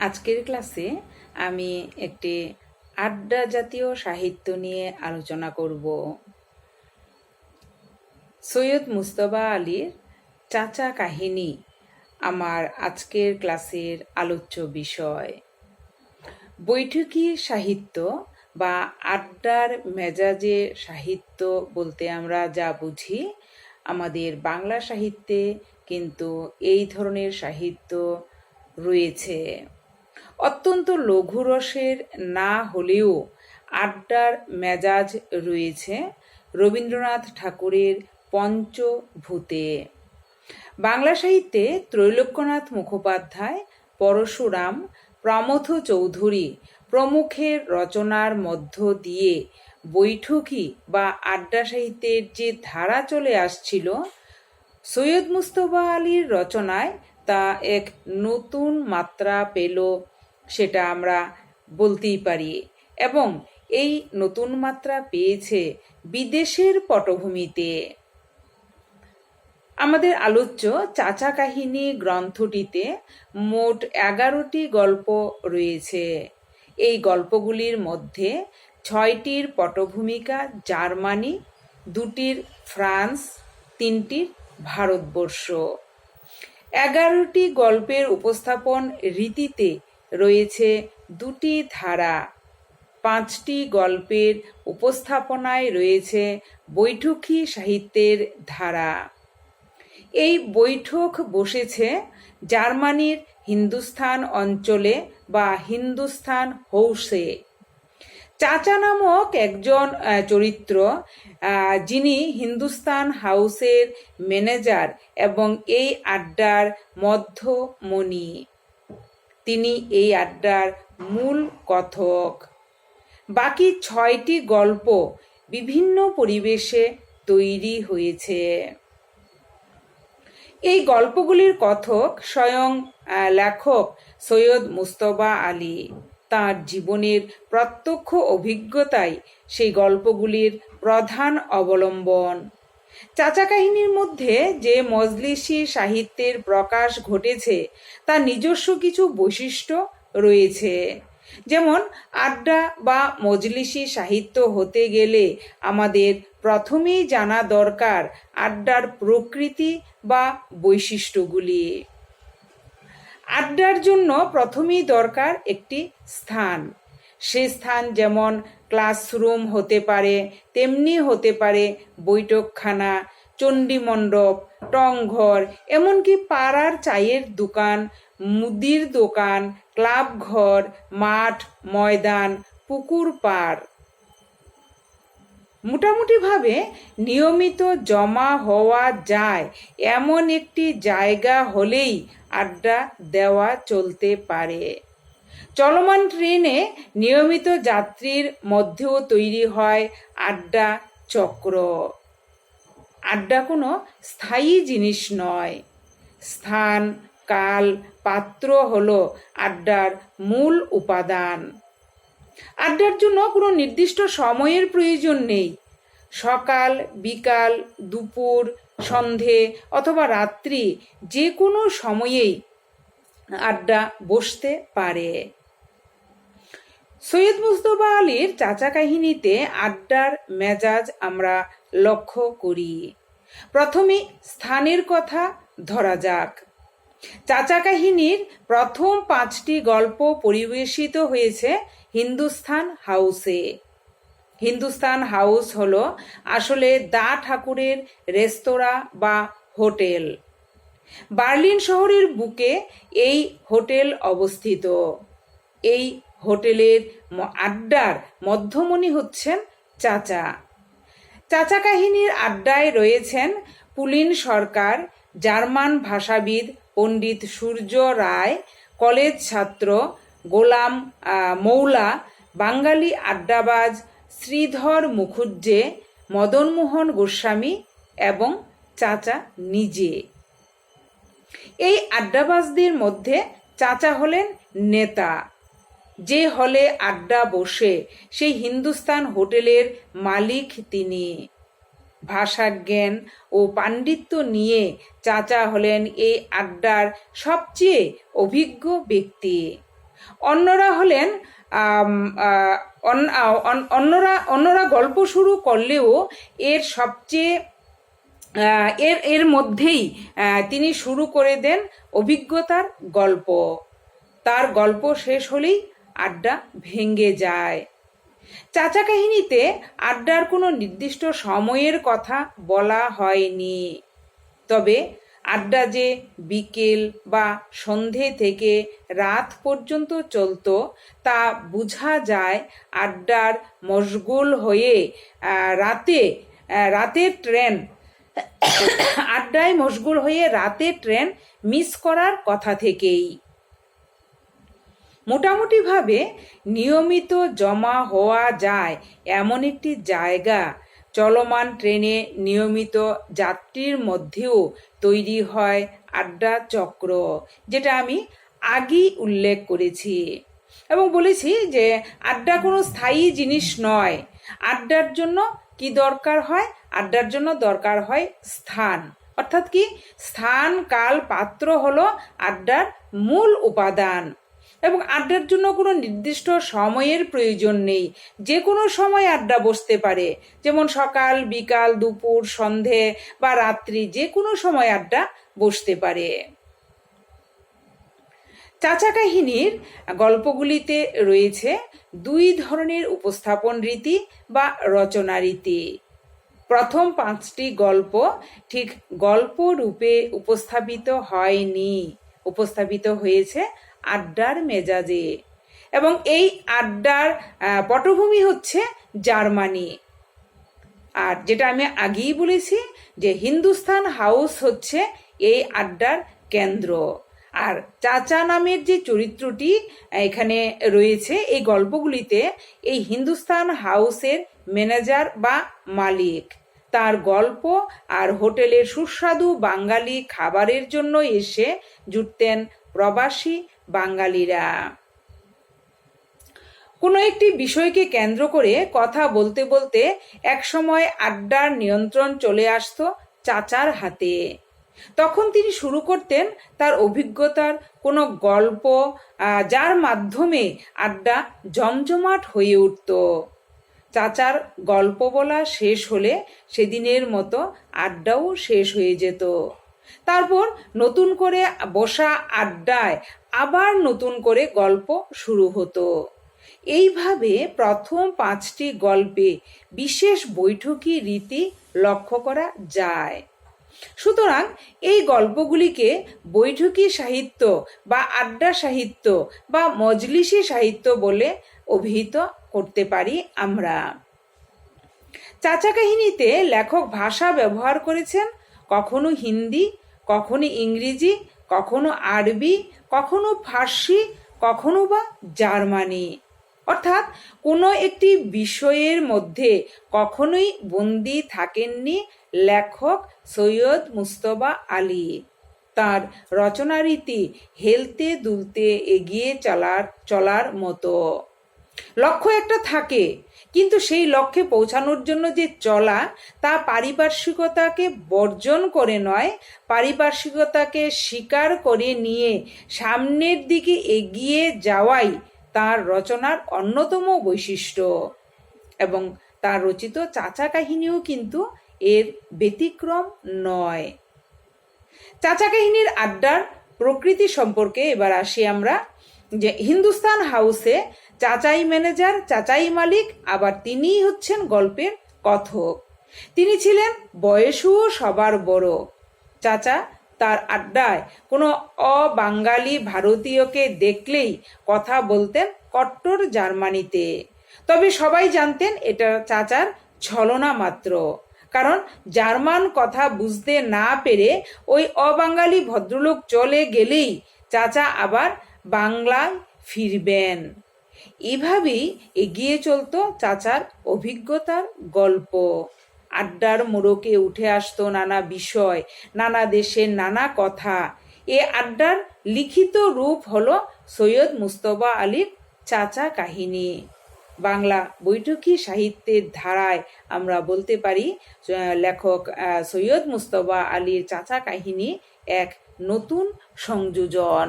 আজকের ক্লাসে আমি একটি আড্ডা জাতীয় সাহিত্য নিয়ে আলোচনা করব। সৈয়দ মুস্তফা আলীর চাচা কাহিনী, আমার আজকের ক্লাসের আলোচ্য বিষয়। বৈঠকি সাহিত্য বা আড্ডার মেজাজে সাহিত্য বলতে আমরা যা বুঝি, আমাদের বাংলা সাহিত্যে কিন্তু এই ধরনের সাহিত্য রয়েছে। অত্যন্ত লঘুরসের না হলেও আড্ডার মেজাজ রয়েছে রবীন্দ্রনাথ ঠাকুরের পঞ্চভূতে। বাংলা সাহিত্যে ত্রৈলোক্যনাথ মুখোপাধ্যায়, পরশুরাম, প্রমথ চৌধুরী প্রমুখের রচনার মধ্য দিয়ে বৈঠকি বা আড্ডা সাহিত্যের যে ধারা চলে আসছিল, সৈয়দ মুস্তফা আলীর রচনায় তা এক নতুন মাত্রা পেল সেটা আমরা বলতেই পারি। এবং এই নতুন মাত্রা পেয়েছে বিদেশের পটভূমিতে। আমাদের আলোচ্য চাচা কাহিনী গ্রন্থটিতে মোট এগারোটি গল্প রয়েছে। এই গল্পগুলির মধ্যে ছয়টির পটভূমিকা জার্মানি, দুটির ফ্রান্স, তিনটির ভারতবর্ষ। এগারোটি গল্পের উপস্থাপন রীতিতে রয়েছে দুটি ধারা। পাঁচটি গল্পের উপস্থাপনায় রয়েছে বৈঠকি সাহিত্যের ধারা। এই বৈঠক বসেছে জার্মানির হিন্দুস্থান অঞ্চলে বা হিন্দুস্থান হৌসে। চাচা নামক একজন চরিত্র যিনি হিন্দুস্তান হাউসের ম্যানেজার এবং এই আড্ডার মধ্যমণি। তিনি এই আড্ডার মূল কথক। বাকি ছয়টি গল্প বিভিন্ন পরিবেশে তৈরি হয়েছে। এই গল্পগুলির কথক স্বয়ং লেখক সৈয়দ মুস্তবা আলী। তার জীবনের প্রত্যক্ষ অভিজ্ঞতাই সেই গল্পগুলির প্রধান অবলম্বন। চাচা কাহিনীর মধ্যে যে মজলিসি সাহিত্যের প্রকাশ ঘটেছে, তার নিজস্ব কিছু বৈশিষ্ট্য রয়েছে। যেমন, আড্ডা বা মজলিসি সাহিত্য হতে গেলে আমাদের প্রথমেই জানা দরকার আড্ডার প্রকৃতি বা বৈশিষ্ট্যগুলি। আড্ডার জন্য প্রথমেই দরকার একটি স্থান। সে স্থান যেমন ক্লাসরুম হতে পারে, তেমনি হতে পারে বৈঠকখানা, চণ্ডীমণ্ডপ, টংঘর, এমনকি পাড়ার চায়ের দোকান, মুদির দোকান ক্লাব ঘর মাঠ, ময়দান, পুকুর পাড়। মোটামুটিভাবে নিয়মিত জমা হওয়া যায়, এমন একটি জায়গা হলেই আড্ডা দেওয়া চলতে পারে। চলমান ট্রেনে নিয়মিত যাত্রীর মধ্যেও তৈরি হয় আড্ডা চক্র। আড্ডা কোনো স্থায়ী জিনিস নয়। স্থান, কাল, পাত্র হলো আড্ডার মূল উপাদান। আড্ডার জন্য কোনো নির্দিষ্ট সময়ের প্রয়োজন নেই। সকাল, বিকাল, দুপুর, সন্ধে অথবা রাত্রি যে কোনো সময়েই আড্ডা বসতে পারে। সৈয়দ মুস্তফা আলীর চাচা কাহিনীতে আড্ডার মেজাজ আমরা লক্ষ্য করি। প্রথমে স্থানের কথা ধরা যাক। চাচা কাহিনীর প্রথম পাঁচটি গল্প পরিবেশিত হয়েছে হিন্দুস্থান হাউসে। হিন্দুস্তান হাউস হল আসলে দা ঠাকুরের রেস্তোরাঁ বা হোটেল। বার্লিন শহরের বুকে এই হোটেল অবস্থিত। এই হোটেলের আড্ডার মধ্যমণি হচ্ছেন চাচা। চাচা কাহিনীর আড্ডায় রয়েছেন পুলিন সরকার, জার্মান ভাষাবিদ পণ্ডিত সূর্য রায়, কলেজ ছাত্র গোলাম মৌলা, বাঙালি আড্ডাবাজ শ্রীধর মুখুজ্জে, মদনমোহন গোস্বামী এবং চাচা নিজে। এই আড্ডাবাজদের মধ্যে চাচা হলেন নেতা। যে হলে আড্ডা বসে, সেই হিন্দুস্তান হোটেলের মালিক তিনি। ভাষাজ্ঞান ও পাণ্ডিত্য নিয়ে চাচা হলেন এই আড্ডার সবচেয়ে অভিজ্ঞ ব্যক্তি। অন্যরা হলেন অন্যরা অন্যরা গল্প শুরু করলেও এর সবচেয়ে এর এর মধ্যেই তিনি শুরু করে দেন অভিজ্ঞতার গল্প। তার গল্প শেষ হলেই আড্ডা ভেঙে যায়। চাচা কাহিনীতে আড্ডার কোনো নির্দিষ্ট সময়ের কথা বলা হয়নি। তবে আড্ডা যে বিকেল বা সন্ধে থেকে রাত পর্যন্ত চলতো, তা বোঝা যায় আড্ডার মশগুল হয়ে রাতে রাতের ট্রেন, আড্ডায় মশগুল হয়ে রাতে ট্রেন মিস করার কথা থেকেই। মোটামুটিভাবে নিয়মিত জমা হওয়া যায় এমন একটি জায়গা। চলমান ট্রেনে নিয়মিত যাত্রীর মধ্যেও তৈরি হয় আড্ডা চক্র, যেটা আমি আগেই উল্লেখ করেছি। এবং বলেছি যে আড্ডা কোনো স্থায়ী জিনিস নয়। আড্ডার জন্য কি দরকার হয়? আড্ডার জন্য দরকার হয় স্থান। অর্থাৎ কি? স্থান, কাল, পাত্র হলো আড্ডার মূল উপাদান। এবং আড্ডার জন্য কোনো নির্দিষ্ট সময়ের প্রয়োজন নেই। যে কোনো সময় আড্ডা বসতে পারে। যেমন সকাল, বিকাল, দুপুর, সন্ধে বা রাত্রি যে কোনো সময় আড্ডা বসতে পারে। চাচা কাহিনীর গল্পগুলিতে রয়েছে দুই ধরনের উপস্থাপন রীতি বা রচনা রীতি। প্রথম পাঁচটি গল্প ঠিক গল্প রূপে উপস্থাপিত হয়নি, উপস্থাপিত হয়েছে আড্ডার মেজাজে। এবং এই আড্ডার পটভূমি হচ্ছে জার্মানি। আর যেটা আমি আগেই বলেছি যে হিন্দুস্তান হাউস হচ্ছে এই আড্ডার কেন্দ্র। আর চাচা নামের যে চরিত্রটি এখানে রয়েছে এই গল্পগুলিতে এই হিন্দুস্তান হাউসের ম্যানেজার বা মালিক। তার গল্প আর হোটেলের সুস্বাদু বাঙালি খাবারের জন্য এসে জুটতেন প্রবাসী বাঙালিরা। কোনো একটি বিষয়কে কেন্দ্র করে কথা বলতে বলতে একসময় আড্ডার নিয়ন্ত্রণ চলে আসতো চাচার হাতে। তখন তিনি শুরু করতেন তার অভিজ্ঞতার কোনো গল্প যার মাধ্যমে আড্ডা জমজমাট হয়ে উঠত। চাচার গল্প বলা শেষ হলে সেদিনের মতো আড্ডাও শেষ হয়ে যেত। তারপর নতুন করে বসা আড্ডায় আবার নতুন করে গল্প শুরু হতো। এইভাবে প্রথম পাঁচটি গল্পে বিশেষ বৈঠকি রীতি লক্ষ্য করা যায়। সুতরাং এই গল্পগুলিকে বৈঠকি সাহিত্য বা আড্ডা সাহিত্য বা মজলিসি সাহিত্য বলে অভিহিত করতে পারি আমরা। চাচা কাহিনীতে লেখক ভাষা ব্যবহার করেছেন কখনো হিন্দি, কখনো ইংরেজি, কখনো আরবি, কখনো ফার্সি, কখনো বা জার্মানি। অর্থাৎ কোনো একটি বিষয়ের মধ্যে কখনোই বন্দি থাকেননি লেখক সৈয়দ মুস্তবা আলী। তার রচনারীতি হেলতে দুলতে এগিয়ে চলার চলার মতো। লক্ষ্য একটা থাকে, কিন্তু সেই লক্ষ্যে পৌঁছানোর জন্য যে চলা তা পারিপার্শ্বিকতাকে বর্জন করে নয়, পারিপার্শ্বিকতাকে স্বীকার করে নিয়ে সামনের দিকে এগিয়ে যাওয়াই তার রচনার অন্যতম বৈশিষ্ট্য। এবং তার রচিত চাচা কাহিনীও কিন্তু এর ব্যতিক্রম নয়। চাচা কাহিনীর আড্ডার প্রকৃতি সম্পর্কে এবার আসি আমরা, যে হিন্দুস্তান হাউসে চাচাই ম্যানেজার, চাচাই মালিক, আবার তিনিই হচ্ছেন গল্পের কথক। তিনি ছিলেন বয়সও সবার বড়। চাচা তার আড্ডায় কোনো অবাঙালি ভারতীয়কে দেখলেই কথা বলতেন কট্টর জার্মানিতে। তবে সবাই জানতেন এটা চাচার ছলনা মাত্র। কারণ জার্মান কথা বুঝতে না পেরে ওই অবাঙালি ভদ্রলোক চলে গেলেই চাচা আবার বাংলায় ফিরবেন। এভাবেই এগিয়ে চলতো চাচার অভিজ্ঞতার গল্প। আড্ডার মোড়কে উঠে আসতো নানা বিষয়, নানা দেশের নানা কথা। এ আড্ডার লিখিত রূপ হলো সৈয়দ মুস্তফা আলীর চাচা কাহিনী। বাংলা বৈঠকি সাহিত্যের ধারায় আমরা বলতে পারি লেখক সৈয়দ মুস্তফা আলীর চাচা কাহিনী এক নতুন সংযোজন।